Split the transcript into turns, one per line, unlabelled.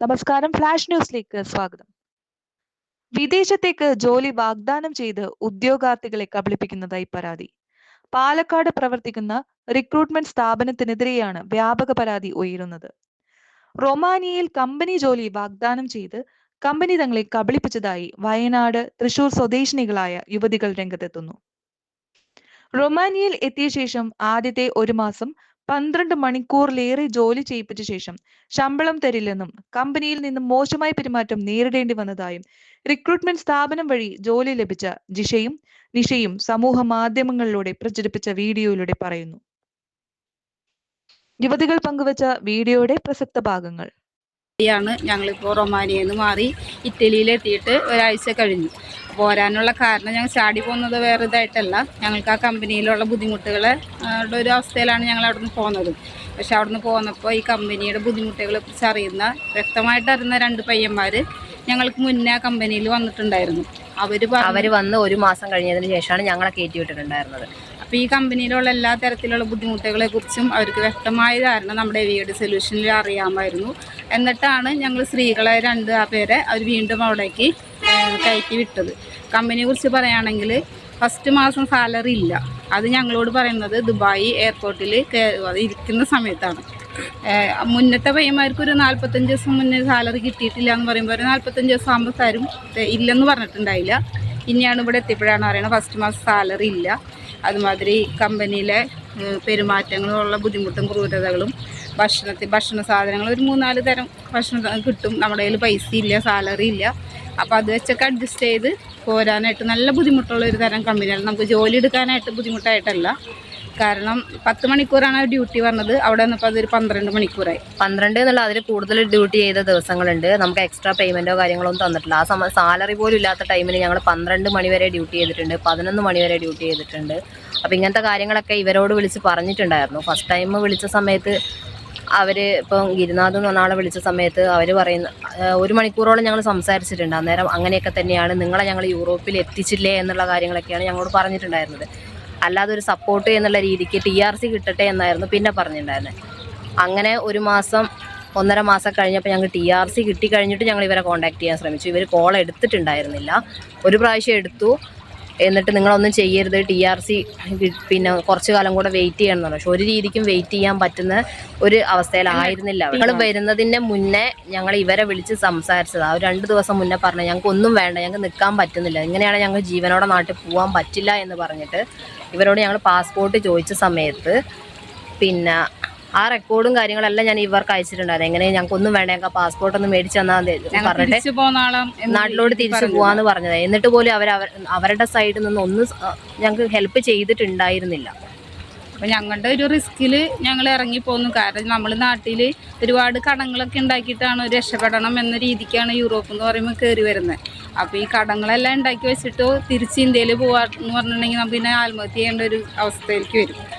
നമസ്കാരം ഫ്ലാഷ് ന്യൂസിലേക്ക് സ്വാഗതം. വിദേശത്തേക്ക് ജോലി വാഗ്ദാനം ചെയ്ത് ഉദ്യോഗാർത്ഥികളെ കബളിപ്പിക്കുന്നതായി പരാതി. പാലക്കാട് പ്രവർത്തിക്കുന്ന റിക്രൂട്ട്മെന്റ് സ്ഥാപനത്തിനെതിരെയാണ് വ്യാപക പരാതി ഉയരുന്നത്. റൊമാനിയയിൽ കമ്പനി ജോലി വാഗ്ദാനം ചെയ്ത് കമ്പനി തങ്ങളെ കബളിപ്പിച്ചതായി വയനാട് തൃശൂർ സ്വദേശിനികളായ യുവതികൾ രംഗത്തെത്തുന്നു. റൊമാനിയയിൽ എത്തിയ ശേഷം ആദ്യത്തെ ഒരു മാസം പന്ത്രണ്ട് മണിക്കൂറിലേറെ ജോലി ചെയ്യിപ്പിച്ച ശേഷം ശമ്പളം തരില്ലെന്നും കമ്പനിയിൽ നിന്നും മോശമായ പെരുമാറ്റം നേരിടേണ്ടി വന്നതായും റിക്രൂട്ട്മെന്റ് സ്ഥാപനം വഴി ജോലി ലഭിച്ച ജിഷയും നിഷയും സമൂഹ മാധ്യമങ്ങളിലൂടെ പ്രചരിപ്പിച്ച വീഡിയോയിലൂടെ പറയുന്നു. യുവതികൾ പങ്കുവച്ച വീഡിയോയുടെ പ്രസക്ത ഭാഗങ്ങൾ. ാണ്
ഞങ്ങളിപ്പോൾ റൊമാനിയയിൽ നിന്ന് മാറി ഇറ്റലിയിൽ എത്തിയിട്ട് ഒരാഴ്ച കഴിഞ്ഞു. പോരാനുള്ള കാരണം ഞങ്ങൾ ചാടി പോകുന്നത് വേറെ ഇതായിട്ടല്ല. ഞങ്ങൾക്ക് ആ കമ്പനിയിലുള്ള ബുദ്ധിമുട്ടുകളെ ഒരു അവസ്ഥയിലാണ് ഞങ്ങൾ അവിടെ നിന്ന് പോകുന്നത് പക്ഷെ അവിടെ നിന്ന് പോന്നപ്പോൾ ഈ കമ്പനിയുടെ ബുദ്ധിമുട്ടുകളെ കുറിച്ച് അറിയുന്ന വ്യക്തമായിട്ട് അറിയുന്ന രണ്ട് പയ്യന്മാർ ഞങ്ങൾക്ക് മുന്നേ ആ കമ്പനിയിൽ വന്നിട്ടുണ്ടായിരുന്നു. അവർ
അവർ വന്ന് ഒരു മാസം കഴിഞ്ഞതിന് ശേഷമാണ് ഞങ്ങളെ കയറ്റി വിട്ടിട്ടുണ്ടായിരുന്നത്.
അപ്പോൾ ഈ കമ്പനിയിലുള്ള എല്ലാ തരത്തിലുള്ള ബുദ്ധിമുട്ടുകളെ കുറിച്ചും അവർക്ക് വ്യക്തമായ ധാരണ നമ്മുടെ വീട് സൊല്യൂഷനിൽ അറിയാമായിരുന്നു. എന്നിട്ടാണ് ഞങ്ങൾ സ്ത്രീകളെ രണ്ട് ആ പേരെ അവർ വീണ്ടും അവിടേക്ക് കയറ്റി വിട്ടത് കമ്പനിയെ കുറിച്ച് പറയുകയാണെങ്കിൽ ഫസ്റ്റ് മാസം സാലറി ഇല്ല. അത് ഞങ്ങളോട് പറയുന്നത് ദുബായ് എയർപോർട്ടിൽ ഇരിക്കുന്ന സമയത്താണ്. മുന്നത്തെ പയ്യന്മാർക്ക് ഒരു നാൽപ്പത്തഞ്ച് ദിവസം മുന്നേ സാലറി കിട്ടിയിട്ടില്ല എന്ന് പറയുമ്പോൾ ഒരു നാൽപ്പത്തഞ്ച് ദിവസം ആകുമ്പോൾ തരും. ഇല്ലെന്ന് പറഞ്ഞിട്ടുണ്ടായില്ല. ഇനിയാണ് ഇവിടെ എത്തിയപ്പോഴാണ് പറയുന്നത് ഫസ്റ്റ് മാസം സാലറി ഇല്ല. അതുമാതിരി കമ്പനിയിലെ പെരുമാറ്റങ്ങളുള്ള ബുദ്ധിമുട്ടും ക്രൂരതകളും ഭക്ഷണത്തിൽ ഭക്ഷണ സാധനങ്ങൾ ഒരു മൂന്നാൽ തരം ഭക്ഷണം കിട്ടും. നമ്മുടെ കയ്യിൽ പൈസ ഇല്ല സാലറി ഇല്ല. അപ്പോൾ അത് വെച്ചൊക്കെ അഡ്ജസ്റ്റ് ചെയ്ത് പോരാനായിട്ട് നല്ല ബുദ്ധിമുട്ടുള്ള ഒരു തരം കമ്പനിയാണ്. നമുക്ക് ജോലി എടുക്കാനായിട്ട് ബുദ്ധിമുട്ടായിട്ടല്ല. കാരണം പത്ത് മണിക്കൂറാണ് ഡ്യൂട്ടി പറഞ്ഞത് അവിടെ വന്നപ്പോൾ അതൊരു പന്ത്രണ്ട് മണിക്കൂറായി.
പന്ത്രണ്ട് എന്നുള്ള അതിൽ കൂടുതൽ ഡ്യൂട്ടി ചെയ്ത ദിവസങ്ങളുണ്ട്. നമുക്ക് എക്സ്ട്രാ പേയ്മെന്റോ കാര്യങ്ങളോ ഒന്നും തന്നിട്ടില്ല. ആ സമയം സാലറി പോലും ഇല്ലാത്ത ടൈമിൽ ഞങ്ങൾ പന്ത്രണ്ട് മണിവരെ ഡ്യൂട്ടി ചെയ്തിട്ടുണ്ട്. പതിനൊന്ന് മണിവരെ ഡ്യൂട്ടി ചെയ്തിട്ടുണ്ട്. അപ്പോൾ ഇങ്ങനത്തെ കാര്യങ്ങളൊക്കെ ഇവരോട് വിളിച്ച് പറഞ്ഞിട്ടുണ്ടായിരുന്നു. ഫസ്റ്റ് ടൈം വിളിച്ച സമയത്ത് അവർ ഇപ്പം ഗിരിനാഥ് എന്ന് പറഞ്ഞ വിളിച്ച സമയത്ത് അവർ പറയുന്ന ഒരു മണിക്കൂറോളം ഞങ്ങൾ സംസാരിച്ചിട്ടുണ്ട്. അന്നേരം അങ്ങനെയൊക്കെ തന്നെയാണ് നിങ്ങളെ ഞങ്ങൾ യൂറോപ്പിൽ എത്തിച്ചില്ലേ എന്നുള്ള കാര്യങ്ങളൊക്കെയാണ് ഞങ്ങളോട് പറഞ്ഞിട്ടുണ്ടായിരുന്നത്. അല്ലാതെ ഒരു സപ്പോർട്ട് എന്നുള്ള രീതിക്ക് ടി ആർ സി കിട്ടട്ടെ എന്നായിരുന്നു പിന്നെ പറഞ്ഞിട്ടുണ്ടായിരുന്നത് അങ്ങനെ ഒരു മാസം ഒന്നര മാസം കഴിഞ്ഞപ്പോൾ ഞങ്ങൾ ടി ആർ സി കിട്ടി കഴിഞ്ഞിട്ട് ഞങ്ങൾ ഇവരെ കോൺടാക്ട് ചെയ്യാൻ ശ്രമിച്ചു. ഇവർ കോൾ എടുത്തിട്ടുണ്ടായിരുന്നില്ല. ഒരു പ്രാവശ്യം എടുത്തു. എന്നിട്ട് നിങ്ങളൊന്നും ചെയ്യരുത്. ടി ആർ സി പിന്നെ കുറച്ച് കാലം കൂടെ വെയിറ്റ് ചെയ്യണം പക്ഷെ ഒരു രീതിക്കും വെയിറ്റ് ചെയ്യാൻ പറ്റുന്ന ഒരു അവസ്ഥയിലായിരുന്നില്ല നിങ്ങൾ വരുന്നതിന്റെ മുന്നേ ഞങ്ങൾ ഇവരെ വിളിച്ച് സംസാരിച്ചത്. ആ രണ്ടു രണ്ട് ദിവസം മുന്നേ പറഞ്ഞു ഞങ്ങൾക്ക് ഒന്നും വേണ്ട ഞങ്ങൾക്ക് നിൽക്കാൻ പറ്റുന്നില്ല. ഇങ്ങനെയാണ് ഞങ്ങൾ ജീവനോടെ നാട്ടിൽ പോകാൻ പറ്റില്ല എന്ന് പറഞ്ഞിട്ട് ഇവരോട് ഞങ്ങൾ പാസ്പോർട്ട് ചോദിച്ച സമയത്ത് പിന്നെ ആ റെക്കോർഡും കാര്യങ്ങളെല്ലാം ഞാൻ ഇവർക്ക് അയച്ചിട്ടുണ്ടായിരുന്നു. എങ്ങനെ ഞങ്ങൾക്ക് ഒന്നും വേണ്ട ഞങ്ങൾക്ക് പാസ്പോർട്ട് ഒന്ന് മേടിച്ചു തന്നാൽ പറഞ്ഞിട്ട് നാട്ടിലോട്ട് തിരിച്ചു. പോവാന്ന് പറഞ്ഞത്. എന്നിട്ട് പോലും അവർ അവരുടെ സൈഡിൽ നിന്ന് ഒന്നും ഞങ്ങൾക്ക് ഹെൽപ്പ് ചെയ്തിട്ടുണ്ടായിരുന്നില്ല.
അപ്പം ഞങ്ങളുടെ ഒരു റിസ്കിൽ ഞങ്ങൾ ഇറങ്ങി പോന്നു. കാരണം നമ്മൾ നാട്ടിൽ ഒരുപാട് കടങ്ങളൊക്കെ ഉണ്ടാക്കിയിട്ടാണ് രക്ഷപ്പെടണം എന്ന രീതിക്കാണ് യൂറോപ്പ് എന്ന് പറയുമ്പോൾ കയറി വരുന്നത്. അപ്പോൾ ഈ കടങ്ങളെല്ലാം ഉണ്ടാക്കി വെച്ചിട്ട് തിരിച്ച് ഇന്ത്യയിൽ പോവാന്ന് പറഞ്ഞിട്ടുണ്ടെങ്കിൽ നമുക്ക് പിന്നെ ആത്മഹത്യ ചെയ്യേണ്ട ഒരു അവസ്ഥയിലേക്ക് വരും.